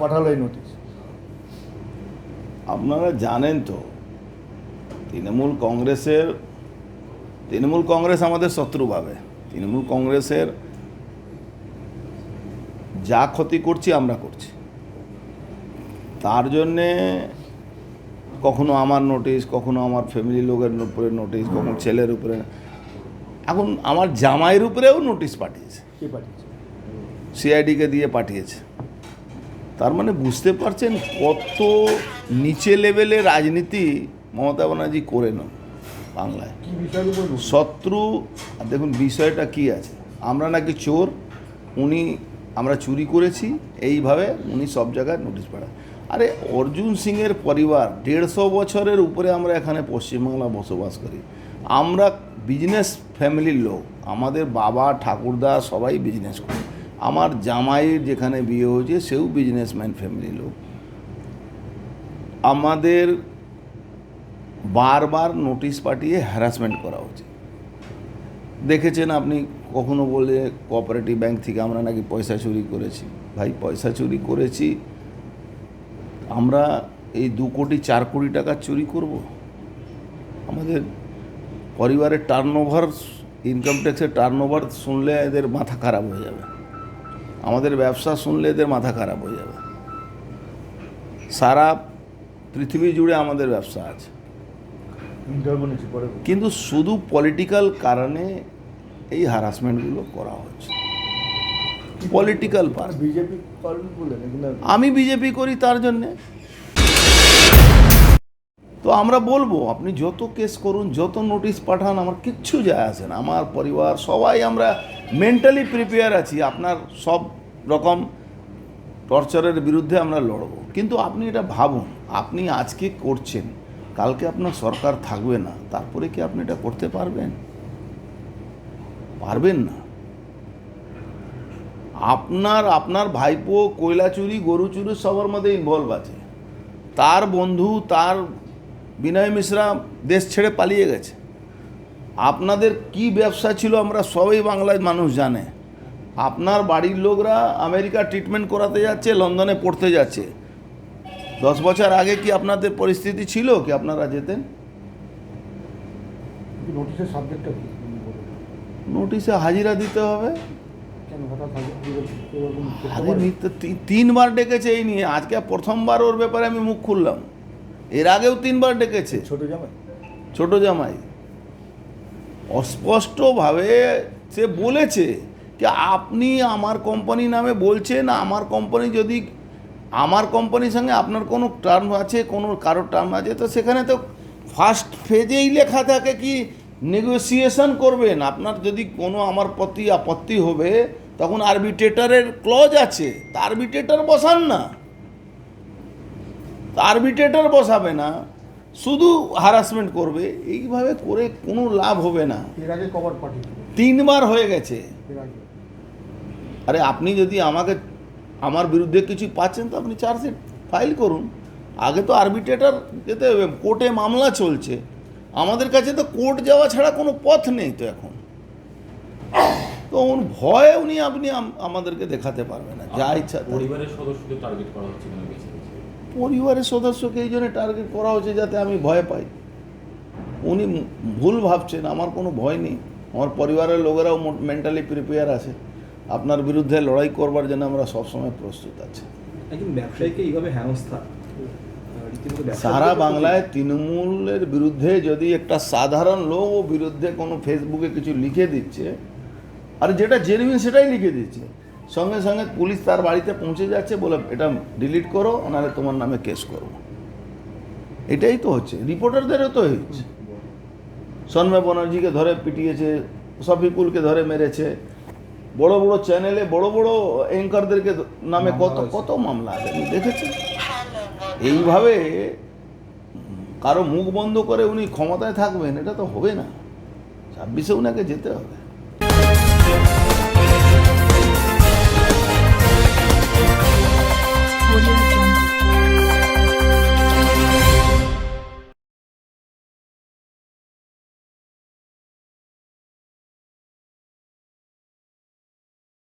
পাঠালো এই নোটিশ। আপনারা জানেন তো তৃণমূল কংগ্রেসের তৃণমূল কংগ্রেস আমাদের শত্রু ভাবে। তৃণমূল কংগ্রেসের যা ক্ষতি করছি আমরা করছি। তার জন্যে কখনো আমার নোটিশ কখনো আমার ফ্যামিলি লোকের উপরে নোটিশ কখনো ছেলের উপরে। এখন আমার জামাইয়ের উপরেও নোটিশ পাঠিয়েছে। কে পাঠিয়েছে? সিআইডিকে দিয়ে পাঠিয়েছে। তার মানে বুঝতে পারছেন কত নিচে লেভেলে রাজনীতি মমতা ব্যানার্জি করে না বাংলায়? শত্রু আর দেখুন বিষয়টা কি আছে। আমরা নাকি চোর উনি আমরা চুরি করেছি এইভাবে উনি সব জায়গায় নোটিশ পাঠায়। আরে অর্জুন সিংয়ের পরিবার দেড়শো বছরের উপরে আমরা এখানে পশ্চিমবাংলা বসবাস করি। আমরা বিজনেস ফ্যামিলির লোক। আমাদের বাবা ঠাকুরদা সবাই বিজনেস করে। আমার জামাইয়ের যেখানে বিয়ে হয়েছে, সেও বিজনেসম্যান ফ্যামিলির লোক। আমাদের বারবার নোটিশ পাঠিয়ে হ্যারাসমেন্ট করা হচ্ছে। দেখেছেন আপনি কখনো বলে কোঅপারেটিভ ব্যাংক থেকে আমরা নাকি পয়সা চুরি করেছি? ভাই, পয়সা চুরি করেছি, আমরা এই দু কোটি, চার কোটি টাকা চুরি করব। আমাদের পরিবারের টার্ন ওভার ইনকাম ট্যাক্সের টার্ন ওভার শুনলে এদের মাথা খারাপ হয়ে যাবে। আমাদের ব্যবসা শুনলে এদের মাথা খারাপ হয়ে যাবে। সারা পৃথিবী জুড়ে আমাদের ব্যবসা আছে। কিন্তু শুধু পলিটিক্যাল কারণে এই হারাসমেন্টগুলো করা হচ্ছে। পলিটিক্যাল পার বিজেপি আমি বিজেপি করি তার জন্যে। তো আমরা বলব আপনি যত কেস করুন যত নোটিশ পাঠান আমার কিচ্ছু যায় আসে না। আমার পরিবার সবাই আমরা মেন্টালি প্রিপেয়ার আছি, আপনার সব রকম টর্চারের বিরুদ্ধে আমরা লড়ব। কিন্তু আপনি এটা ভাবুন, আপনি আজকে করছেন, কালকে আপনার সরকার থাকবে না, তারপরে কি আপনি এটা করতে পারবেন? পারবেন না। আপনার আপনার ভাইপো কয়লা চুরি গরু চুরি সবার মধ্যে ইনভলভ আছে। তার বন্ধু, তার বিনয় মিশ্রা দেশ ছেড়ে পালিয়ে গেছে। আপনাদের কি ব্যবসা ছিল আমরা সবাই বাংলায় মানুষ জানে। আপনার বাড়ির লোকরা আমেরিকা ট্রিটমেন্ট করাতে যাচ্ছে লন্ডনে পড়তে যাচ্ছে। দশ বছর আগে কি আপনাদের পরিস্থিতি ছিল কি আপনারা যেতেন? নোটিশের সাবজেক্টটা কি? নোটিশে হাজিরা দিতে হবে। তিনবার ডেকেছে এই নিয়ে। আজকে প্রথমবার ওর ব্যাপারে আমি মুখ খুললাম। এর আগেও তিনবার ডেকেছে। ছোট জামাই? ছোট জামাই। অস্পষ্টভাবে সে বলেছে যে আপনি আমার কোম্পানি নামে বলছেন, আমার কোম্পানি যদি, আমার কোম্পানির সঙ্গে আপনার কোনো টার্ম আছে, কোনো কারোর টার্ম আছে, তো সেখানে তো ফার্স্ট ফেজেই লেখা থাকে কি নেগোসিয়েশন করবেন। আপনার যদি কোনো আমার প্রতি আপত্তি হবে, তখন আরবিট্রেটারের ক্লজ আছে। তা আরবিট্রেটার বসান না। আরবিট্রেটার বসাবে না। শুধু হারাসমেন্ট করবে এইভাবে করে কোনো লাভ হবে না। এর আগে কভার পাঠিয়েছিল তিনবার হয়ে গেছে। আরে আপনি যদি আমাকে আমার বিরুদ্ধে কিছু পাচ্ছেন তো আপনি চার্জশিট ফাইল করুন। আগে তো আরবিট্রেটার যেতে হবে কোর্টে মামলা চলছে। আমাদের কাছে তো কোর্ট যাওয়া ছাড়া কোনো পথ নেই তো এখন। তো উনি ভয়ে উনি আপনি আমাদেরকে দেখাতে পারবেন না যা ইচ্ছা পরিবারের সদস্যদের টার্গেট করা হচ্ছে? পরিবারের সদস্যকে এই জন্য টার্গেট করা হচ্ছে যাতে আমি ভয় পাই। উনি ভুল ভাবছেন আমার কোনো ভয় নেই। আমার পরিবারের লোকেরাও মেন্টালি প্রিপেয়ার আছে। আপনার বিরুদ্ধে লড়াই করবার জন্য আমরা সবসময় প্রস্তুত আছি। একজন ব্যবসায়ীকে এইভাবে হেনস্থা আহ, রীতিমতো ব্যবসা সারা বাংলায় তৃণমূলের বিরুদ্ধে যদি একটা সাধারণ লোক বিরুদ্ধে কোনো ফেসবুকে কিছু লিখে দিচ্ছে আর যেটা জেনুইন সেটাই লিখে দিচ্ছে। সঙ্গে সঙ্গে পুলিশ তার বাড়িতে পৌঁছে যাচ্ছে বলে এটা ডিলিট করো নাহলে তোমার নামে কেস করব। এটাই তো হচ্ছে রিপোর্টারদেরও তো হচ্ছে সন্ময় ব্যানার্জিকে ধরে পিটিয়েছে শফিকুলকে ধরে মেরেছে। বড় বড় চ্যানেলে বড় বড় অ্যাঙ্কারদেরকে নামে কত কত মামলা আছে আপনি দেখেছেন? এইভাবে কারও মুখ বন্ধ করে উনি ক্ষমতায় থাকবেন এটা তো হবে না। ছাব্বিশে উনাকে যেতে হবে।